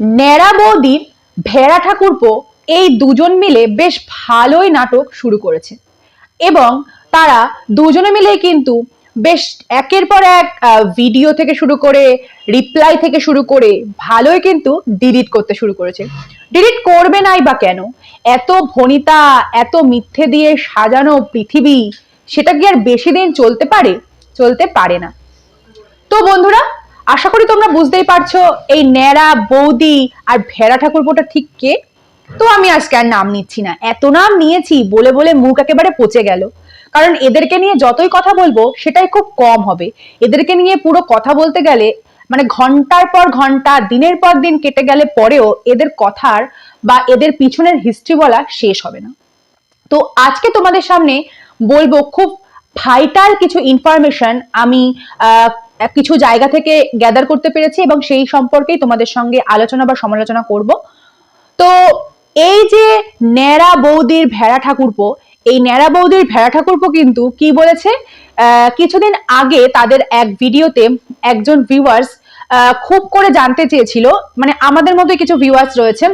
ন্যাড়া বৌদির ভেড়া ঠাকুরপো এই দুজন মিলে বেশ ভালোই নাটক শুরু করেছে। এবং তারা দুজনে মিলে কিন্তু বেশ একের পর এক ভিডিও থেকে শুরু করে রিপ্লাই থেকে শুরু করে ভালোই কিন্তু ডিলিট করতে শুরু করেছে। ডিলিট করবে নাই বা কেন? এত ভনিতা, এত মিথ্যে দিয়ে সাজানো পৃথিবী, সেটা কি আর বেশি দিন চলতে পারে? চলতে পারে না। তো বন্ধুরা আশা করি তোমরা বুঝতেই পারছ এই ন্যাড়া, বৌদি আর ভেড়া ঠাকুরপোটা ঠিক কে? তো আমি আজকে আর নাম নিচ্ছি না। এত নাম নিয়েছি, বলে বলে মুখ একেবারে পচে গেল। কারণ এদেরকে নিয়ে যতই কথা বলব, সেটাই খুব কম হবে। এদেরকে নিয়ে পুরো কথা বলতে গেলে মানে ঘণ্টার পর ঘণ্টা, দিনের পর দিন কেটে গেলে পরেও এদের কথার বা এদের পিছনের হিস্ট্রি বলা শেষ হবে না। তো আজকে তোমাদের সামনে বলব খুব ভাইটাল কিছু ইনফরমেশন আমি কিছু জায়গা থেকে গ্যাদার করতে পেরেছি এবং সেই সম্পর্কেই তোমাদের সঙ্গে আলোচনা বা সমালোচনা করব। তো এই যে ন্যাড়া বৌদির ভেড়া ঠাকুরপো এই ন্যাড়া বৌদির ভেড়া ঠাকুরপো কিন্তু কি বলেছে? আহ, কিছুদিন আগে তাদের এক ভিডিওতে একজন ভিউয়ার্স খুব করে জানতে চেয়েছিল মানে আমাদের মধ্যে কিছু ভিউয়ার্স রয়েছে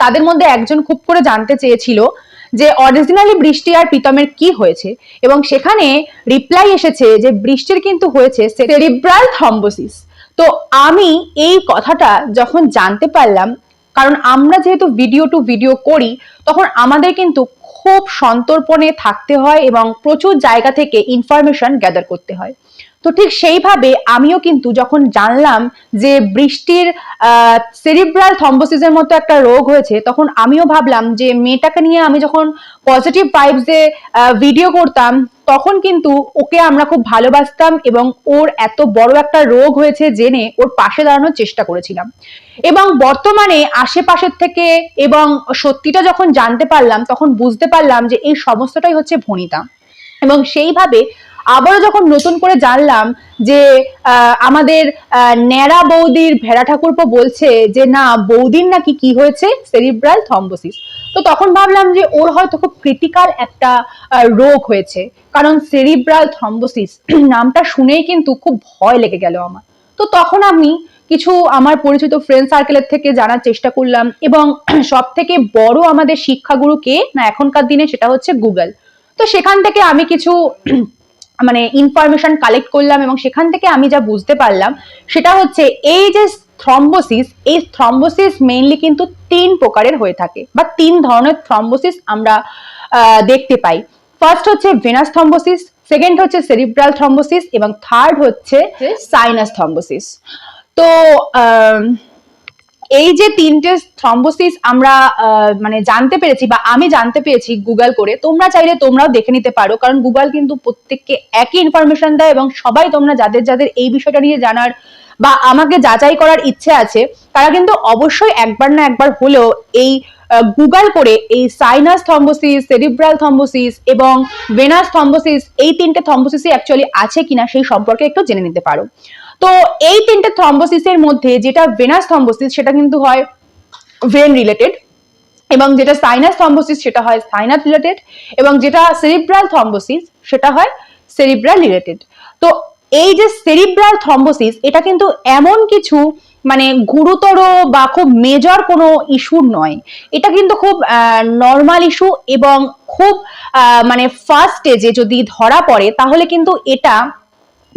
তাদের মধ্যে একজন খুব করে জানতে চেয়েছিল যে অরিজিনালি বৃষ্টি আর প্রীতমের কি হয়েছে এবং সেখানে রিপ্লাই এসেছে যে বৃষ্টির কিন্তু হয়েছে সেরিব্রাল থম্বোসিস তো আমি এই কথাটা যখন জানতে পারলাম, কারণ আমরা যেহেতু ভিডিও টু ভিডিও করি, তখন আমাদের কিন্তু খুব সন্তর্পণে থাকতে হয় এবং প্রচুর জায়গা থেকে ইনফরমেশন গ্যাদার করতে হয়। তো ঠিক সেইভাবে আমিও কিন্তু যখন জানলাম যে বৃষ্টির সেরিব্রাল থম্বোসিসের মতো একটা রোগ হয়েছে, তখন আমিও ভাবলাম যে মেয়েটাকে নিয়ে আমি যখন পজিটিভ ভাইবসে ভিডিও করতাম, তখন কিন্তু ওকে আমরা খুব ভালোবাসতাম এবং ওর এত বড় একটা রোগ হয়েছে জেনে ওর পাশে দাঁড়ানোর চেষ্টা করেছিলাম। এবং বর্তমানে আশেপাশের থেকে এবং সত্যিটা যখন জানতে পারলাম, তখন বুঝতে পারলাম যে এই সমস্তটাই হচ্ছে ভনিতা। এবং সেইভাবে আবারও যখন নতুন করে জানলাম যে আমাদের ন্যাড়া বৌদির ভেড়া ঠাকুরপো বলছে যে, না, বৌদির নাকি কি হয়েছে? সেরিব্রাল থম্বোসিস তো তখন ভাবলাম যে, ওর হয়তো খুব ক্রিটিক্যাল একটা রোগ হয়েছে। কারণ সেরিব্রাল থম্বোসিস নামটা শুনেই কিন্তু খুব ভয় লেগে গেল আমার। তো তখন আমি কিছু আমার পরিচিত ফ্রেন্ড সার্কেলের থেকে জানার চেষ্টা করলাম এবং সব থেকে বড় আমাদের শিক্ষাগুরু কে না এখনকার দিনে সেটা হচ্ছে গুগল তো সেখান থেকে আমি কিছু ইনফরমেশন কালেক্ট করলাম এবং সেখান থেকে আমি যা বুঝতে পারলাম সেটা হচ্ছে এই যে থ্রম্বোসিস এই থ্রম্বোসিস মেইনলি কিন্তু তিন প্রকারের হয়ে থাকে বা তিন ধরনের থ্রম্বোসিস আমরা দেখতে পাই। ফার্স্ট হচ্ছে ভেনাস থ্রম্বোসিস সেকেন্ড হচ্ছে সেরিব্রাল থ্রম্বোসিস এবং থার্ড হচ্ছে সাইনাস থ্রম্বোসিস তো এই যে তিনটে থ্রম্বোসিস আমরা মানে জানতে পেরেছি বা আমি জানতে পেরেছি গুগল করে, তোমরা চাইলে তোমরাও দেখে নিতে পারো। কারণ গুগল কিন্তু প্রত্যেককে একই ইনফরমেশন দেয় এবং সবাই তোমরা যাদের যাদের এই বিষয়টা নিয়ে জানার বা আমাকে যাচাই করার ইচ্ছে আছে, তারা কিন্তু অবশ্যই একবার না একবার হলেও এই গুগল করে এই সাইনাস থম্বোসিস সেরিব্রাল থম্বোসিস এবং ভেনাস থম্বোসিস এই তিনটে থম্বোসিসই অ্যাকচুয়ালি আছে কিনা সেই সম্পর্কে একটু জেনে নিতে পারো। তো এই তিনটে থ্রম্বোসিসের মধ্যে যেটা ভেনাস থ্রম্বোসিস সেটা কিন্তু হয় ভেন রিলেটেড এবং যেটা সাইনাস থ্রম্বোসিস সেটা হয় সাইনাস রিলেটেড এবং যেটা সেরিব্রাল থ্রম্বোসিস সেটা হয় সেরিব্রাল রিলেটেড তো এই যে সেরিব্রাল থ্রম্বোসিস এটা কিন্তু এমন কিছু মানে গুরুতর বা খুব মেজর কোনো ইস্যু নয়। এটা কিন্তু খুব নর্মাল ইস্যু এবং খুব মানে ফার্স্ট স্টেজে যদি ধরা পড়ে, তাহলে কিন্তু এটা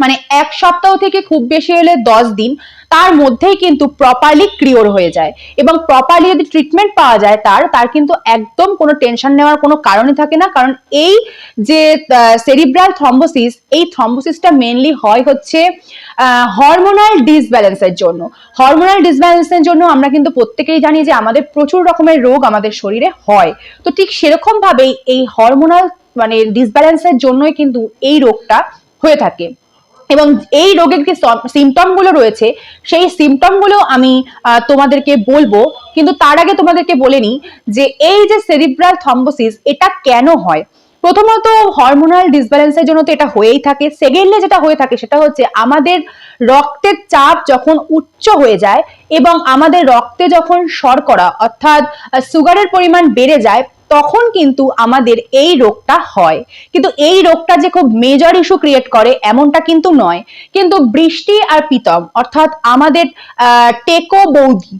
মানে এক সপ্তাহ থেকে খুব বেশি হলে দশ দিন, তার মধ্যেই কিন্তু প্রপারলি ক্লিওর হয়ে যায়। এবং প্রপারলি যদি ট্রিটমেন্ট পাওয়া যায় তার তার কিন্তু একদম কোনো টেনশন নেওয়ার কোনো কারণই থাকে না। কারণ এই যে সেরিব্রাল থ্রম্বোসিস এই থ্রম্বোসিসটা মেনলি হয় হচ্ছে হরমোনাল ডিসব্যালেন্সের জন্য। হরমোনাল ডিসব্যালেন্সের জন্য আমরা কিন্তু প্রত্যেকেই জানি যে আমাদের প্রচুর রকমের রোগ আমাদের শরীরে হয়। তো ঠিক সেরকমভাবেই এই হরমোনাল মানে ডিসব্যালেন্সের জন্যই কিন্তু এই রোগটা হয়ে থাকে। এবং এই রোগের যে সিমটমগুলো রয়েছে, সেই সিমটমগুলো আমি তোমাদেরকে বলব। কিন্তু তার আগে তোমাদেরকে বলে নিই যে, এই যে সেরিব্রাল থম্বোসিস এটা কেন হয়? প্রথমত হরমোনাল ডিসব্যালেন্সের জন্য তো এটা হয়েই থাকে। সেকেন্ডলি যেটা হয়ে থাকে, সেটা হচ্ছে আমাদের রক্তের চাপ যখন উচ্চ হয়ে যায় এবং আমাদের রক্তে যখন শর্করা, অর্থাৎ সুগারের পরিমাণ বেড়ে যায় তখন কিন্তু আমাদের এই রোগটা হয়। কিন্তু এই রোগটা যে খুব মেজর ইস্যু ক্রিয়েট করে এমনটা কিন্তু নয়। কিন্তু বৃষ্টি আর পিতম, অর্থাৎ আমাদের টেকো বৌদি,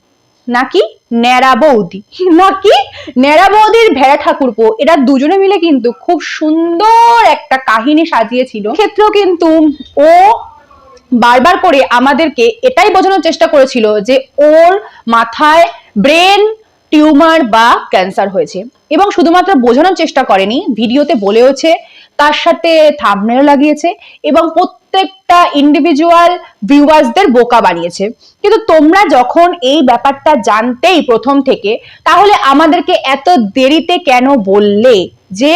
নাকি ন্যাড়া বৌদি, নাকি ন্যাড়া বৌদির ভেড়া ঠাকুরপো, এরা দুজনে মিলে কিন্তু খুব সুন্দর একটা কাহিনী সাজিয়েছিল। ক্ষেত্রেও কিন্তু ও বারবার করে আমাদেরকে এটাই বোঝানোর চেষ্টা করেছিল যে ওর মাথায় ব্রেন টিউমার বা ক্যান্সার হয়েছে। এবং শুধুমাত্র বোঝানোর চেষ্টা করেনি, ভিডিওতে বলেওছে তার সাথে থামনেল লাগিয়েছে এবং প্রত্যেকটা ইন্ডিভিজুয়াল ভিউয়ার্সদের বোকা বানিয়েছে। কিন্তু তোমরা যখন এই ব্যাপারটা জানতেই প্রথম থেকে, তাহলে আমাদেরকে এত দেরিতে কেন বললে যে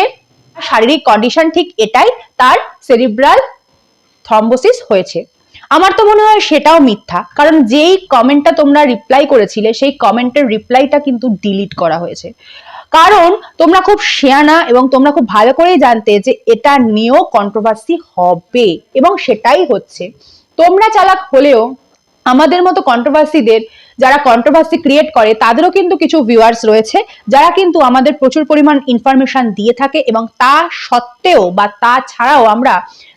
শারীরিক কন্ডিশন ঠিক এটাই তার সেরিব্রাল থ্রম্বোসিস হয়েছে। আমার তো মনে হয় সেটাও মিথ্যা। কারণ যেই কমেন্টটা তোমরা রিপ্লাই করেছিলে, সেই কমেন্টের রিপ্লাইটা কিন্তু ডিলিট করা হয়েছে। কারণ তোমরা খুব শেয়ানা এবং তোমরা খুব ভালো করেই জানতে যে এটা নিয়েও কন্ট্রোভার্সি হবে এবং সেটাই হচ্ছে। তোমরা চালাক হলেও আমাদের মতো কন্ট্রোভার্সিদের যারা কন্ট্রোভার্সি ক্রিয়েট করে, তাদেরও কিন্তু কিছু ভিউয়ার্স রয়েছে, যারা কিন্তু আমাদের প্রচুর পরিমাণ ইনফরমেশন দিয়ে থাকে এবং তা সত্ত্বেও বা তা ছাড়াও আমরা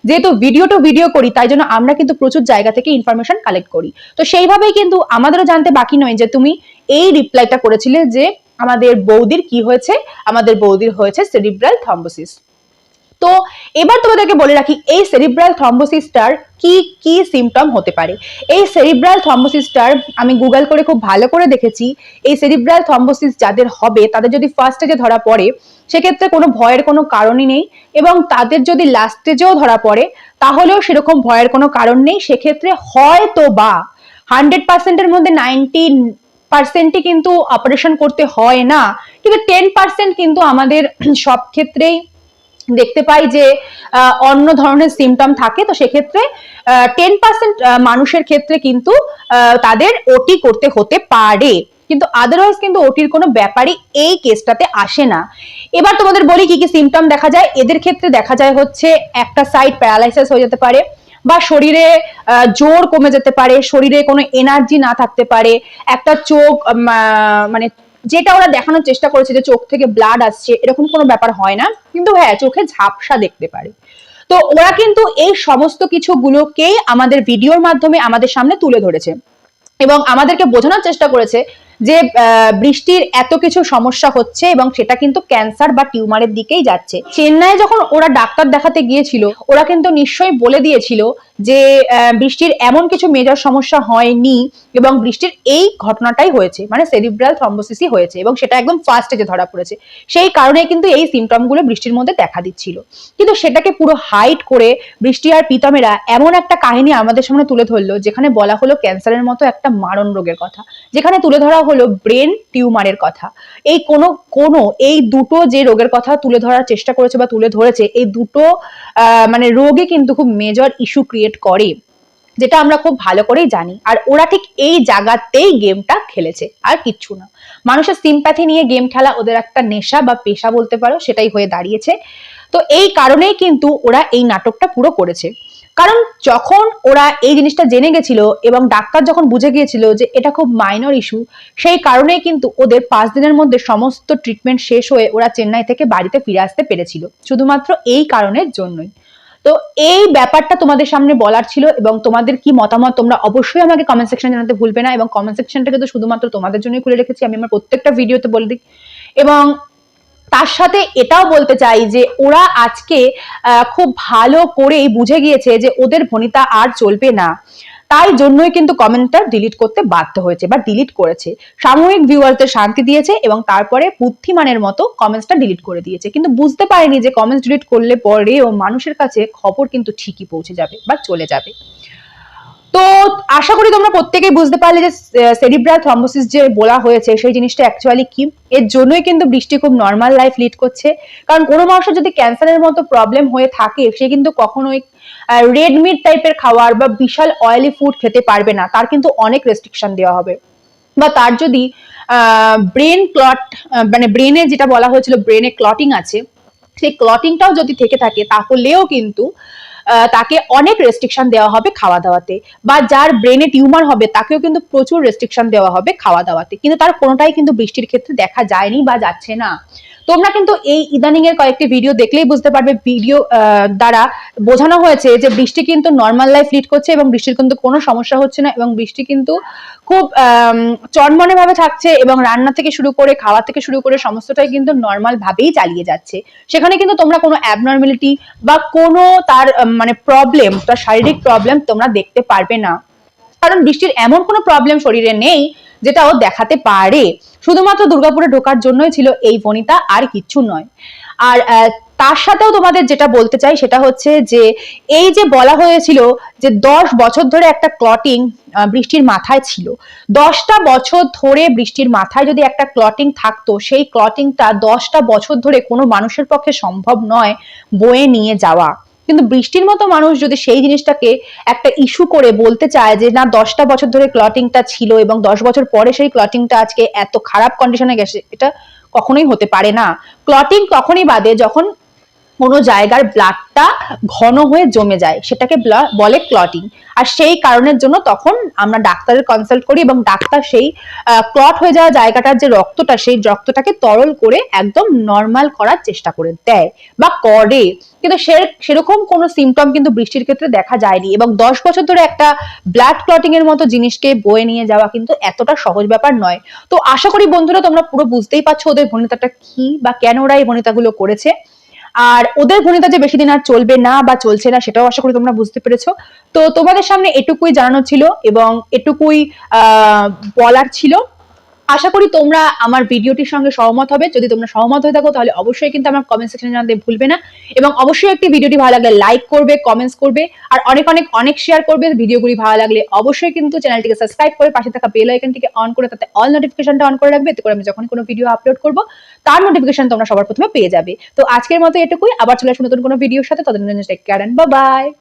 যেহেতু ভিডিও টু ভিডিও করি, তাই জন্য আমরা কিন্তু প্রচুর জায়গা থেকে ইনফরমেশন কালেক্ট করি। তো সেইভাবেই কিন্তু আমাদেরও জানতে বাকি নয় যে তুমি এই রিপ্লাইটা করেছিলে যে আমাদের বৌদির কি হয়েছে, আমাদের বৌদির হয়েছে সেরিব্রাল থ্রম্বোসিস তো এবার তোমাদেরকে বলে রাখি, এই সেরিব্রাল থ্রম্বোসিসটার কি কি সিমটম হতে পারে? এই সেরিব্রাল থ্রম্বোসিসটার আমি গুগল করে খুব ভালো করে দেখেছি, এই সেরিব্রাল থ্রম্বোসিস যাদের হবে, তাদের যদি ফার্স্ট স্টেজে ধরা পড়ে, সেক্ষেত্রে কোনো ভয়ের কোনো কারণই নেই এবং তাদের যদি লাস্ট স্টেজেও ধরা পড়ে, তাহলেও সেরকম ভয়ের কোনো কারণ নেই। সেক্ষেত্রে হয়তো বা হান্ড্রেড পার্সেন্টের মধ্যে নাইনটি পার্সেন্টই কিন্তু অপারেশন করতে হয় না, কিন্তু টেন পার্সেন্ট কিন্তু আমাদের সব ক্ষেত্রেই দেখতে পাই যে অন্য ধরনের সিমটম থাকে, তো সেক্ষেত্রে টেন পার্সেন্ট মানুষের ক্ষেত্রে কিন্তু তাদের ওটি করতে হতে পারে। কিন্তু আদারওয়াইজ কিন্তু ওটির কোনো ব্যাপারই এই কেসটাতে আসে না। এবার তোমাদের বলি কি কি সিমটম দেখা যায়। এদের ক্ষেত্রে দেখা যায় হচ্ছে একটা সাইড প্যারালাইসিস হয়ে যেতে পারে বা শরীরে জোর কমে যেতে পারে, শরীরে কোনো এনার্জি না থাকতে পারে, একটা চোখ মানে যেটা ওরা দেখানোর চেষ্টা করেছে যে চোখ থেকে ব্লাড আসছে, এরকম কোনো ব্যাপার হয় না। কিন্তু হ্যাঁ চোখে ঝাপসা দেখতে পারে। তো ওরা কিন্তু এই সমস্ত কিছু কিছুগুলোকেই আমাদের ভিডিওর মাধ্যমে আমাদের সামনে তুলে ধরেছে। এবং আমাদেরকে বোঝানোর চেষ্টা করেছে যে বৃষ্টির এত কিছু সমস্যা হচ্ছে এবং সেটা কিন্তু ক্যান্সার বা টিউমারের দিকেই যাচ্ছে। চেন্নাই যখন ওরা ডাক্তার দেখাতে গিয়েছিল, ওরা কিন্তু নিশ্চয়ই বলে দিয়েছিল যে বৃষ্টির এমন কিছু মেজর সমস্যা হয়নি এবং বৃষ্টির এই ঘটনাটাই হয়েছে মানে সেরিব্রাল থ্রম্বোসিসই হয়েছে এবং সেটা একদম ফার্স্ট স্টেজে ধরা পড়েছে। সেই কারণে কিন্তু এই সিমটমগুলো বৃষ্টির মধ্যে দেখা দিচ্ছিল। কিন্তু সেটাকে পুরো হাইট করে বৃষ্টি আর প্রীতমেরা এমন একটা কাহিনী আমাদের সামনে তুলে ধরলো, যেখানে বলা হলো ক্যান্সারের মতো একটা মারণ রোগের কথা। যেখানে তুলে ধরা হলো ব্রেন টিউমারের কথা। এই কোনো কোনো, এই দুটো যে রোগের কথা তুলে ধরার চেষ্টা করেছে বা তুলে ধরেছে, এই দুটো মানে রোগে কিন্তু খুব মেজর ইস্যু ক্রিয়েট করে, যেটা আমরা খুব ভালো করেই জানি। আর ওরা ঠিক এই জায়গাতেই গেমটা খেলেছে, আর কিচ্ছু না। মানুষের সিম্প্যাথি নিয়ে গেম খেলা ওদের একটা নেশা বা পেশা বলতে পারো, সেটাই হয়ে দাঁড়িয়েছে। তো এই কারণেই কিন্তু ওরা এই নাটকটা পুরো করেছে। কারণ যখন ওরা এই জিনিসটা জেনে গেছিল এবং ডাক্তার যখন বুঝে গিয়েছিল যে এটা খুব মাইনর ইস্যু সেই কারণেই কিন্তু ওদের পাঁচ দিনের মধ্যে সমস্ত ট্রিটমেন্ট শেষ হয়ে ওরা চেন্নাই থেকে বাড়িতে ফিরে আসতে পেরেছিল, শুধুমাত্র এই কারণের জন্যই। তো এই ব্যাপারটা তোমাদের সামনে বলার ছিল এবং তোমাদের কি মতামত তোমরা অবশ্যই আমাকে কমেন্ট সেকশনে জানাতে ভুলবে না এবং কমেন্ট সেকশনটাকে তো শুধুমাত্র তোমাদের জন্যই খুলে রেখেছি, আমি আমার প্রত্যেকটা ভিডিওতে বলে দিই। এবং তার সাথে এটাও বলতে চাই যে ওরা আজকে খুব ভালো করেই বুঝে গিয়েছে যে ওদের ভনিতা আর চলবে না। তাই জন্যই কিন্তু কমেন্টটা ডিলিট করতে বাধ্য হয়েছে বা ডিলিট করেছে। সাময়িক ভিউয়ারদের শান্তি দিয়েছে এবং তারপরে বুদ্ধিমানের মতো কমেন্টসটা ডিলিট করে দিয়েছে। কিন্তু বুঝতে পারেনি যে কমেন্টস ডিলিট করলে পরেও মানুষের কাছে খবর কিন্তু ঠিকই পৌঁছে যাবে বা চলে যাবে। তো আশা করি তোমরা প্রত্যেকেই বুঝতে পারলে যে সেরিব্রাল থ্রম্বোসিস যে বলা হয়েছে, সেই জিনিসটা অ্যাকচুয়ালি কি? এর জন্যই কিন্তু বৃষ্টি খুব নর্মাল লাইফ লিড করছে। কারণ কোনো মানুষের যদি ক্যান্সারের মতো প্রবলেম হয়ে থাকে, সে কিন্তু কখনোই রেড মিট টাইপের খাওয়ার বা বিশাল অয়েলি ফুড খেতে পারবে না। তার কিন্তু অনেক রেস্ট্রিকশন দেওয়া হবে। বা তার যদি ব্রেন ক্লট মানে ব্রেনে যেটা বলা হয়েছিল ব্রেনে ক্লটিং আছে, সেই ক্লটিংটাও যদি থেকে থাকে, তাহলেও কিন্তু তাকে অনেক রেস্ট্রিকশন দেওয়া হবে খাওয়া দাওয়াতে বা যার ব্রেনে টিউমার হবে তাকেও কিন্তু প্রচুর রেস্ট্রিকশন দেওয়া হবে খাওয়া দাওয়াতে কিন্তু তার কোনোটাই কিন্তু বৃষ্টির ক্ষেত্রে দেখা যায়নি বা যাচ্ছে না। তোমরা কিন্তু এই ইদানিং এর কয়েকটি ভিডিও দেখলেই বুঝতে পারবে ভিডিও দ্বারা বোঝানো হয়েছে যে বৃষ্টি কিন্তু নর্মাল লাইফ লিড করছে এবং বৃষ্টির কিন্তু কোনো সমস্যা হচ্ছে না এবং বৃষ্টি কিন্তু খুব চনমনে ভাবে থাকছে এবং রান্না থেকে শুরু করে খাওয়া থেকে শুরু করে সমস্তটাই কিন্তু নর্মাল ভাবেই চালিয়ে যাচ্ছে। সেখানে কিন্তু তোমরা কোনো অ্যাবনর্মালিটি বা কোনো তার মানে প্রবলেম তার শারীরিক প্রবলেম তোমরা দেখতে পারবে না। কারণ বৃষ্টির এমন কোনো প্রবলেম শরীরে নেই যেটা ও দেখাতে পারে। শুধুমাত্র দুর্গাপুরে ঢোকার জন্যই ছিল এই বনিতা, আর কিচ্ছু নয়। আর তার সাথেও তোমাদের যেটা বলতে চাই সেটা হচ্ছে যে, এই যে বলা হয়েছিল যে দশ বছর ধরে একটা ক্লটিং বৃষ্টির মাথায় ছিল। দশটা বছর ধরে বৃষ্টির মাথায় যদি একটা ক্লটিং থাকতো, সেই ক্লটিংটা দশটা বছর ধরে কোনো মানুষের পক্ষে সম্ভব নয় বয়ে নিয়ে যাওয়া। কিন্তু বৃষ্টির মতো মানুষ যদি সেই জিনিসটাকে একটা ইস্যু করে বলতে চায় যে, না, দশটা বছর ধরে ক্লটিংটা ছিল এবং দশ বছর পরে সেই ক্লটিংটা আজকে এত খারাপ কন্ডিশনে গেছে, এটা কখনোই হতে পারে না। ক্লটিং কখনই বাদে যখন কোনো জায়গার ব্লাডটা ঘন হয়ে জমে যায়, সেটাকে বলে ক্লটিং আর সেই কারণের জন্য তখন আমরা ডাক্তারের কনসাল্ট করি এবং ডাক্তার সেই ক্লট হয়ে যাওয়া জায়গাটার যে রক্তটা, সেই রক্তটাকে তরল করে একদম নর্মাল করার চেষ্টা করে দেয় বা করে। কিন্তু সে, সেরকম কোনো সিমটম কিন্তু বৃষ্টির ক্ষেত্রে দেখা যায়নি এবং দশ বছর ধরে একটা ব্লাড ক্লটিং এর মতো জিনিসকে বয়ে নিয়ে যাওয়া কিন্তু এতটা সহজ ব্যাপার নয়। তো আশা করি বন্ধুরা তোমরা পুরো বুঝতেই পারছ ওদের ভনিতাটা কি বা কেন ওরা এই ভনিতাগুলো করেছে। আর ওদের ভূমিকা যে বেশি দিন আর চলবে না বা চলছে না সেটাও আশা করি তোমরা বুঝতে পেরেছ। তো তোমাদের সামনে এটুকুই জানানো ছিল এবং এটুকুই বলার ছিল। আশা করি তোমরা আমার ভিডিওটির সঙ্গে সহমত হবে। যদি তোমরা সহমত হয়ে থাকো, তাহলে অবশ্যই কিন্তু আমার কমেন্ট সেকশনে জানাতে ভুলবে না। এবং অবশ্যই একটি ভিডিওটি ভালো লাগলে লাইক করবে কমেন্টস করবে, আর অনেক অনেক অনেক শেয়ার করবে। ভিডিওগুলি ভালো লাগলে অবশ্যই কিন্তু চ্যানেলটিকে সাবস্ক্রাইব করে পাশে থাকা বেল আইকনটিকে অন করে তাতে অল নোটিফিকেশনটা অন করে রাখবে। এতে করে আমি যখন কোনো ভিডিও আপলোড করব, তার নোটিফিকেশন তোমরা সবার প্রথমে পেয়ে যাবে। তো আজকের মতো এটুকুই। আবার চলে আসব নতুন কোনো ভিডিওর সাথে। ততদিন টেক কেয়ার বাই বাই